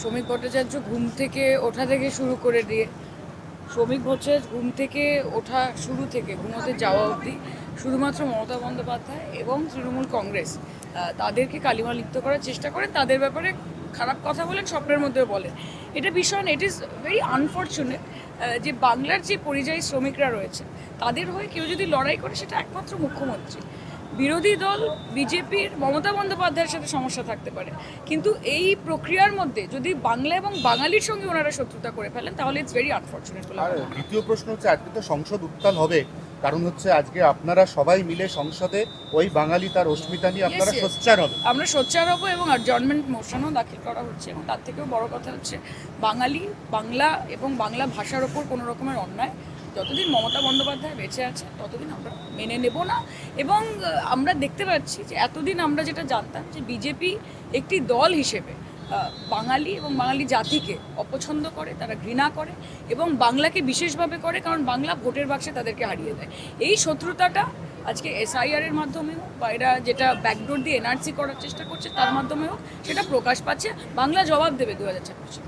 শ্রমিক ভট্টাচার্য ঘুম থেকে ওঠা থেকে শুরু করে দিয়ে শ্রমিক ভট্টাচার্য ঘুম থেকে ওঠা শুরু থেকে ঘুমোতে যাওয়া অবধি শুধুমাত্র মমতা বন্দ্যোপাধ্যায় এবং তৃণমূল কংগ্রেস তাদেরকে কালিমা লিপ্ত করার চেষ্টা করেন তাদের ব্যাপারে খারাপ কথা বলেন স্বপ্নের মধ্যে বলেন এটা ভীষণ ইট ইজ ভেরি আনফর্চুনেট যে বাংলার যে পরিযায়ী শ্রমিকরা রয়েছে, তাদের হয়ে কেউ যদি লড়াই করে সেটা একমাত্র মুখ্যমন্ত্রী। বিরোধী দল বিজেপির মমতা বন্দ্যোপাধ্যায়ের সাথে সমস্যা থাকতে পারে। কিন্তু এই প্রক্রিয়ার মধ্যে যদি বাংলা এবং বাঙালির সঙ্গে ওনারা শত্রুতা করে ফেলেন তাহলে ইটস ভেরি আনফর্চুনেট আর। দ্বিতীয় প্রশ্ন হচ্ছে আজকে তো সংসদ উত্তাল হবে। কারণ হচ্ছে আজকে আপনারা সবাই মিলে সংসদে ওই বাঙালি তার অস্মিতা নিয়ে আপনারা সোচ্চার হবে আমরা সোচ্চার হব এবং আডজর্নমেন্ট মোশনও দাখিল করা হচ্ছে এবং তার থেকেও বড় কথা হচ্ছে বাঙালি বাংলা এবং বাংলা ভাষার ওপর কোনো রকমের অন্যায় যতদিন মমতা বন্দ্যোপাধ্যায় বেঁচে আছে, ততদিন আমরা মেনে নেব না। এবং আমরা দেখতে পাচ্ছি যে এতদিন আমরা যেটা জানতাম যে বিজেপি একটি দল হিসেবে বাঙালি এবং বাঙালি জাতিকে অপছন্দ করে, তারা ঘৃণা করে এবং বাংলাকে বিশেষভাবে করে, কারণ বাংলা ভোটের বাক্সে তাদেরকে হারিয়ে দেয়। এই শত্রুতাটা আজকে এসআইআর এর মাধ্যমে হোক বা এরা যেটা ব্যাকডোর দিয়ে এনআরসি করার চেষ্টা করছে, তার মাধ্যমে হোক, সেটা প্রকাশ পাচ্ছে। বাংলা জবাব দেবে দু হাজার ছাব্বিশে।